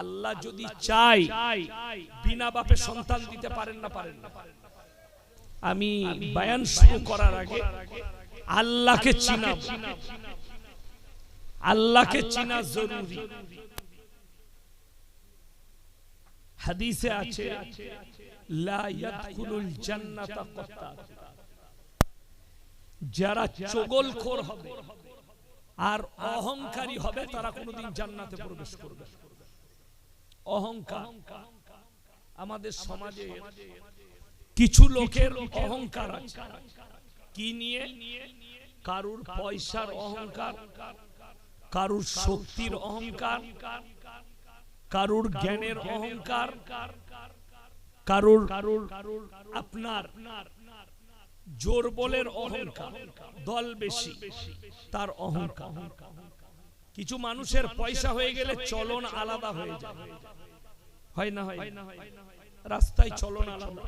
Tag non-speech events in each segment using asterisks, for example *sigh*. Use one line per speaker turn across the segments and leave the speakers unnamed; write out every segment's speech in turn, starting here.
আল্লাহ যদি চাই বিনা বাপে সন্তান দিতে পারেন না পারেন না। আমি বায়ান শুরু করার আগে আল্লাহকে চিনা। আল্লাহকে চিনা জরুরি। হাদিসে আছে, লা ইয়াদখুলুল জান্নাতা কত্তাত যারা চগলখোর হবে আর অহংকারী হবে, তারা কোনোদিন জান্নাতে প্রবেশ করবে। অহংকার। আমাদের সমাজে কিছু লোকের অহংকার আছে। কি নিয়ে? কারুর পয়সার অহংকার। কারুর শক্তির অহংকার। কারুর জ্ঞানের অহংকার। কারুর কারুর আপনার জোর বলের অহংকার। দল বেশি। তার অহংকার। কিছু মানুষের পয়সা হয়ে গেলে চলন আলাদা হয়ে যায়। হয় না হয়? রাস্তায় চলন আলাদা।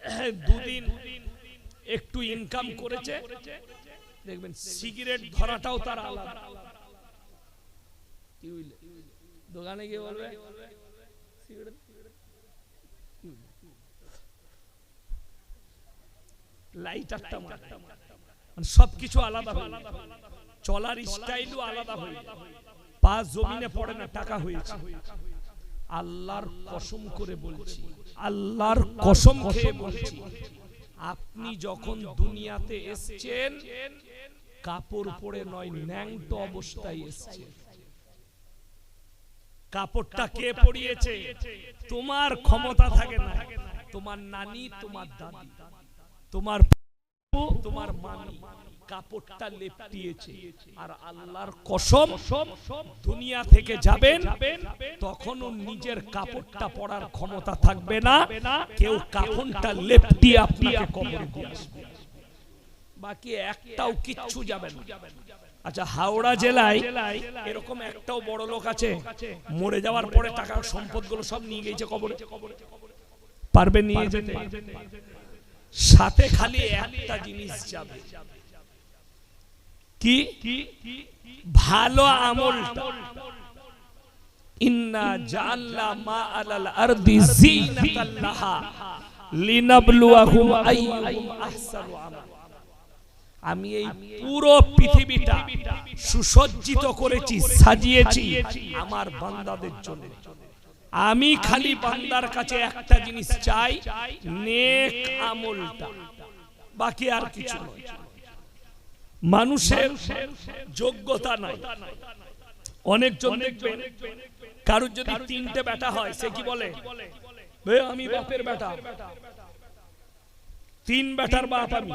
*clears throat* দুদিন একটু ইনকাম করেছে। দেখবেন সিগারেট ধরাটাও তার আলাদা। দোকানে গিয়ে বলবে? সিগারেট? লাইটারটা মানে সবকিছু আলাদা হয়ে যায়। চলার স্টাইলও আলাদা হয়ে পা জমিনে পড়ে না টাকা হয়েছে। আল্লাহর কসম করে বলছি আল্লাহর কসম খেয়ে বলছি আপনি যখন দুনিয়াতে এসেছেন কাপড় পরে নয় ন্যাংটো অবস্থায় এসেছেন। কাপড়টা কে পরিয়েছে? তোমার ক্ষমতা থাকে না তোমার নানি তোমার দাদি। তোমার তোমার মামি। কাপড়টা লেপটিয়েছে। আর আল্লাহর কসম, দুনিয়া থেকে যাবেন, তখনও নিজের কাপড়টা পরার ক্ষমতা থাকবে না। কেউ কাফনটা লেপটিয়ে আপনাকে কবরে দিয়ে বাকি একটাও কিচ্ছু যাবে না। আচ্ছা হাওড়া জেলায় এরকম একটাও বড় লোক আছে, মরে যাওয়ার পরে টাকা, সম্পদগুলো সব নিয়ে গেছে কবরে। পারবে নিয়ে যেতে? সাথে খালি একটা জিনিস যাবে। কি? ভালো আমলটা ইন্না জাআলনা মা আলাল আরদি জিনাতাল লাহা লিনাবলুয়াহুম আইয়ুহুম আহসানু আমালা। আমি এই পুরো পৃথিবীটা সুসজ্জিত করেছি, সাজিয়েছি আমার বান্দাদের জন্য। আমি খালি বান্দার কাছে একটা জিনিস চাই, নেক আমলটা। বাকি আর কিছু নয়। মানুষের যোগ্যতা নাই। অনেকজন দেখবেন কারোর যদি তিনটে বেটা হয় সে কি বলে? "বে, আমি বাপের বেটা তিন বেটার বাপ আমি।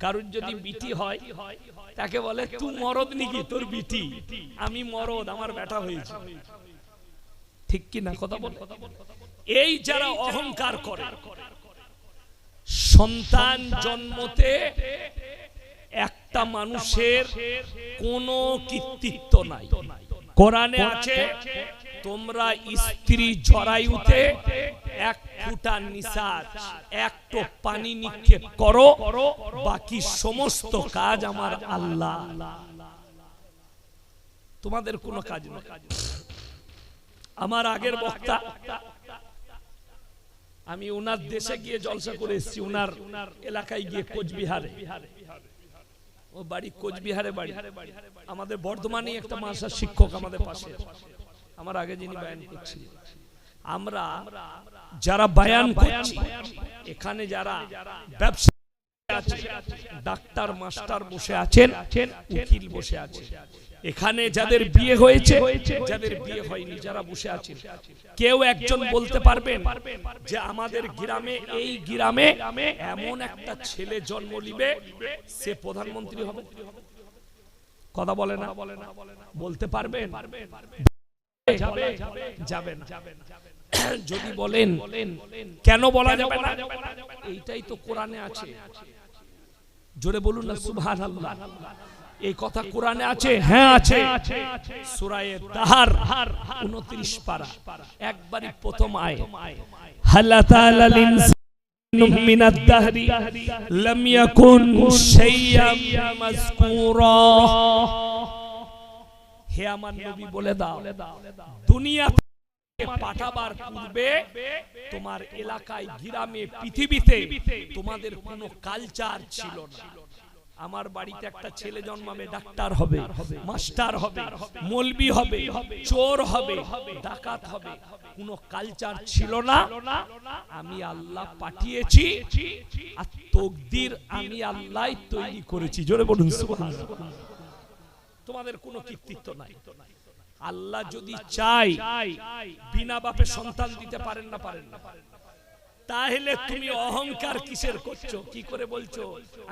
কারোর যদি বিটি হয় তাকে বলে তুই মরদ নাকি তোর বিটি? আমি মরদ আমার বেটা হয়েছে। ঠিক কি না? কথা বল। এই যারা অহংকার করে সন্তান জন্মতে একটা মানুষের কোনো কৃতিত্ব নাই। কোরআনে আছে তোমরা স্ত্রী জরায়ুতে এক ফুটা নিসাজ একটো পানি নিক্ষেপ করো বাকি সমস্ত কাজ আমার আল্লাহ। তোমাদের কোনো কাজ নেই। আমার আগের বক্তা আমি ওনার দেশে গিয়ে জলসা করে এসেছি ওনার এলাকায় গিয়ে কোচবিহারে। ও বাড়ি কোচবিহারে বাড়ি। আমাদের বর্ধমানে একটা মাসা শিক্ষক আমাদের পাশে। আমার আগে যিনি বায়ান করছিলেন। আমরা যারা বায়ান করছি এখানে যারা ব্যবসা ডাক্তার, মাস্টার বসে আছেন, উকিল বসে আছে। এখানে যাদের বিয়ে হয়েছে, যাদের বিয়ে হয়নি, যারা বসে আছেন, কেউ একজন বলতে পারবেন যে আমাদের গ্রামে, এই গ্রামে এমন একটা ছেলে জন্ম নিবে, সে প্রধানমন্ত্রী হবে। কথা বলে না? বলতে পারবেন? যাবে না। যদি বলেন, কেন বলা যাবে না? এইটাই তো কোরআনে আছে। জোরে বলুন না সুবহান আল্লাহ এই কথা কোরআনে আছে? হ্যাঁ আছে। সূরায়ে তাহার 29 পারা। একবারই প্রথম আয়। হাল্লা তাআলা মাযকুরা। হে আমার নবী বলে দাও। দুনিয়া থেকে পাঠাবার পূর্বে তোমার এলাকায় গ্রামে, পৃথিবীতে তোমাদের কোনো কালচার ছিল না। আমার বাড়িতে একটা ছেলে জন্মাবে, ডাক্তার হবে, মাস্টার হবে, মলবি হবে, চোর হবে, ডাকাত হবে, কোনো কালচার ছিল না। আমি আল্লাহ পাঠিয়েছি আর তকদির আমি আল্লাহ তৈরি করেছি। জোরে বলুন। তোমাদের কোনো কৃতিত্ব নাই। আল্লাহ যদি চাই বিনা বাপে সন্তান দিতে পারেন না পারেন না। তাহলে তুমি অহংকার কিসের করছ? কি করে বলছো?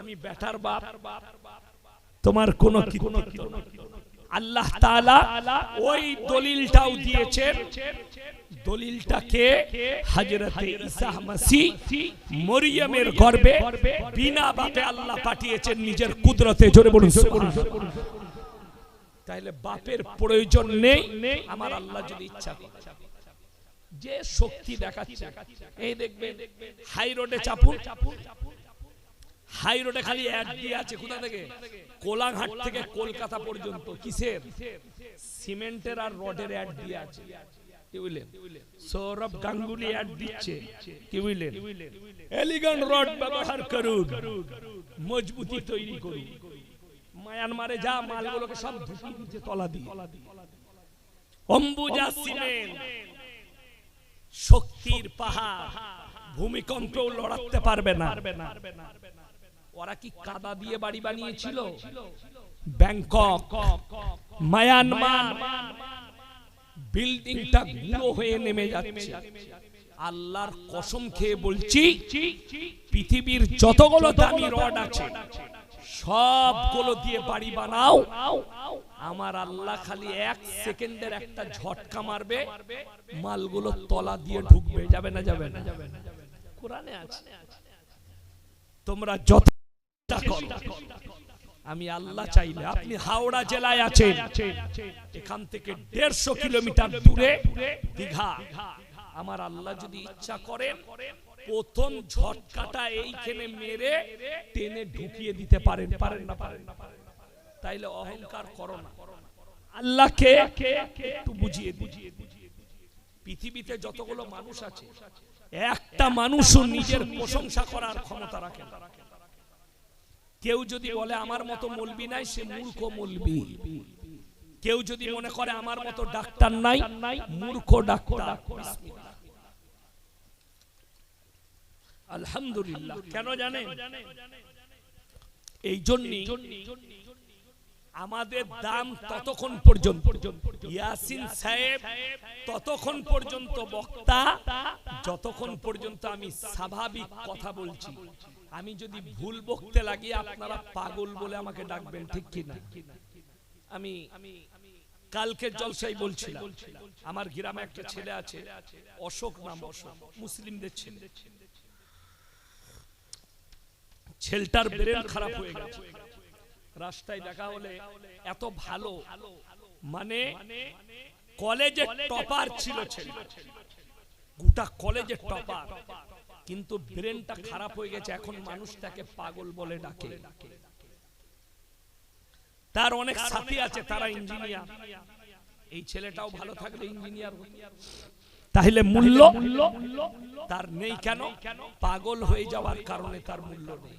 আমি বেটার বাপ। তোমার কোনো। আল্লাহ তাআলা ওই দলিলটাও দিয়েছেন। দলিলটাকে হযরতে ঈসা মাসিহ মরিয়মের গর্ভে বিনা বাপে আল্লাহ পাঠিয়েছেন নিজের কুদরতে। জোরে বলুন সুবহানাল্লাহ। তাহলে বাপের প্রয়োজন নেই। আমার আল্লাহ যদি ইচ্ছা করে। যে শক্তি দেখাচ্ছে, এই দেখবেন হাই রোডে চাপুন। হাই রোডে খালি অ্যাড দিয়ে আছে, কোথা থেকে? কোলাঘাট থেকে কলকাতা পর্যন্ত। কিসের? সিমেন্টের আর রডের অ্যাড দিয়ে আছে। সৌরভ গাঙ্গুলি অ্যাড দিচ্ছে। কি বুঝলেন এলিগান রড ব্যবহার করুন। মজবুতি তৈরি করুন। মায়ানমারে যা মালগুলোকে সব ঢুকিয়ে দিচ্ছে তলা দিয়ে। অম্বুজা সিমেন্ট। শক্তির পাহাড়। ভূমিকম্পেও লড়াতে পারবে না। ওরা কি কাদা দিয়ে বাড়ি বানিয়েছিল? ব্যাংকক। মায়ানমার। বিল্ডিংটা গুঁড়ো হয়ে নেমে যাচ্ছে। আল্লাহর কসম খেয়ে বলছি পৃথিবীর যতগুলো দামি রড আছে সবগুলো দিয়ে বাড়ি বানাও। আমার আল্লাহ খালি এক সেকেন্ডের একটা ঝটকা মারবে, মালগুলো তলা দিয়ে ঢুকবে, যাবে না যাবে না। কোরআনে আছে। তোমরা যত আমি আল্লাহ চাইলে, আপনি হাওড়া জেলায় আছেন। এখান থেকে দেড়শো কিলোমিটার দূরে দীঘা। আমার আল্লাহ যদি ইচ্ছা করেন প্রথম ঝটকাটা এইখানে মেরে টেনে ঢুকিয়ে দিতে পারেন পারেন না পারেন না তাইলে অহংকার করো না। আল্লাহকে একটু বুঝিয়ে বুঝিয়ে পৃথিবীতে যতগুলো মানুষ আছে একটা মানুষও নিজের প্রশংসা করার ক্ষমতা রাখে কেউ যদি বলে আমার মতো মলবি নাই সে মূর্খ মলবি। কেউ যদি মনে করে আমার মতো ডাক্তার নাই মূর্খ ডাক্তার। আলহামদুলিল্লাহ। কেন জানে এই জন্যই আমাদের দাম ততক্ষণ পর্যন্ত। ইয়াসিন সাহেব ততক্ষণ পর্যন্ত বক্তা যতক্ষণ পর্যন্ত আমি স্বাভাবিক কথা বলছি। আমি যদি ভুল বকতে লাগি আপনারা পাগল বলে আমাকে ডাকবেন ঠিক কি না আমি কালকে জলসাই বলছিলাম। আমার গ্রামে একটা ছেলে আছে অশোক নাম অশোক মুসলিমদের ছেলে। ছেলটার ব্রেন খারাপ হয়ে গেছে। রাস্তায় দেখা হলে এত ভালো। মানে কলেজে টপার ছিল ছেলে গোটা কলেজে টপার। কিন্তু ব্রেনটা খারাপ হয়ে গেছে। এখন মানুষ তাকে পাগল বলে ডাকে। তার অনেক সাথী আছে তারা ইঞ্জিনিয়ার। এই ছেলেটাও ভালো থাকলে ইঞ্জিনিয়ার তাহলে মূল্য তার নেই কেন? পাগল হয়ে যাওয়ার কারণে তার মূল্য নেই।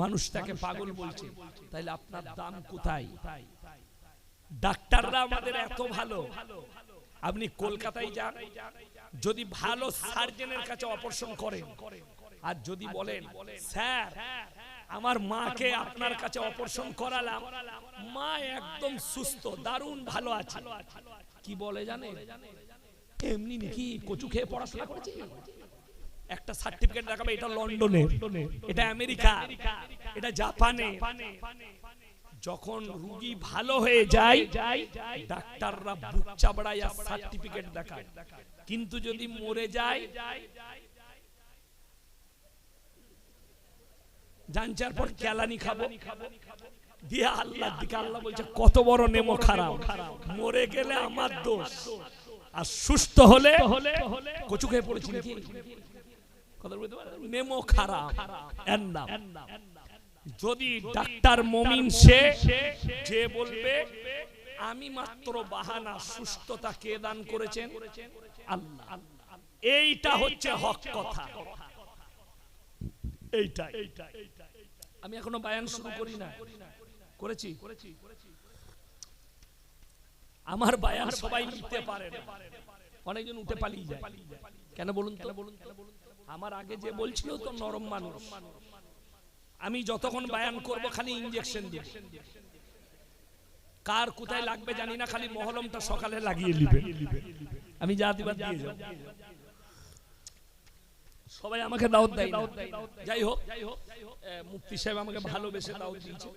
মানুষ তাকে পাগল বলছে। তাহলে আপনার দাম কোথায়? ডাক্তাররা আমাদের এত ভালো। আপনি কলকাতায় যান। যদি ভালো সার্জনের কাছে অপারেশন করেন। আর যদি বলেন স্যার আমার মাকে আপনার কাছে অপারেশন করালাম। মা একদম সুস্থ দারুণ ভালো আছে। কি বলে জানে এমনি নাকি কচু খেয়ে পড়াশোনা করেছি? একটা সার্টিফিকেট দেখাবে, এটা লন্ডনে এটা আমেরিকা। এটা জাপানে। যখন রুগী ভালো হয়ে যায়, ডাক্তাররা বুক চাবড়ায় সার্টিফিকেট দেখায়। কিন্তু যদি মরে যায় জানচার পর কেলানি খাব। দিয়ে আল্লাহ দিকে আল্লাহ বলছে, কত বড় নেমো খারাপ। মরে গেলে আমার দোষ। আর সুস্থ হলে কচু খেয়ে পড়েছি নাকি? কথা বলতে নেমো খারাপ এর নাম। যদি ডাক্তার মমিন সে যে বলবে আমি মাত্র বাহানা সুস্থতা কে দান করেছেন? আল্লাহ। এইটা হচ্ছে হক কথা। এইটা আমি এখনও বায়ান শুরু করি না করেছি। আমার বায়ান সবাই নিতে পারে অনেকজন উঠে পালিয়ে যায়। কেন বলুন তো? আমার আগে যে বলছিল তো নরম মানুষ। আমি যতক্ষণ বায়ান করব খালি ইঞ্জেকশন দিব। কার কোথায় লাগবে জানি না, খালি মহলমটা সকালে লাগিয়ে নিবে। আমি যা দিবার দিয়ে যাব। সবাই আমাকে দাওয়াত দেয়। যাই হোক মুফতি সাহেব আমাকে ভালোবেসে দাওয়াত দিয়েছে।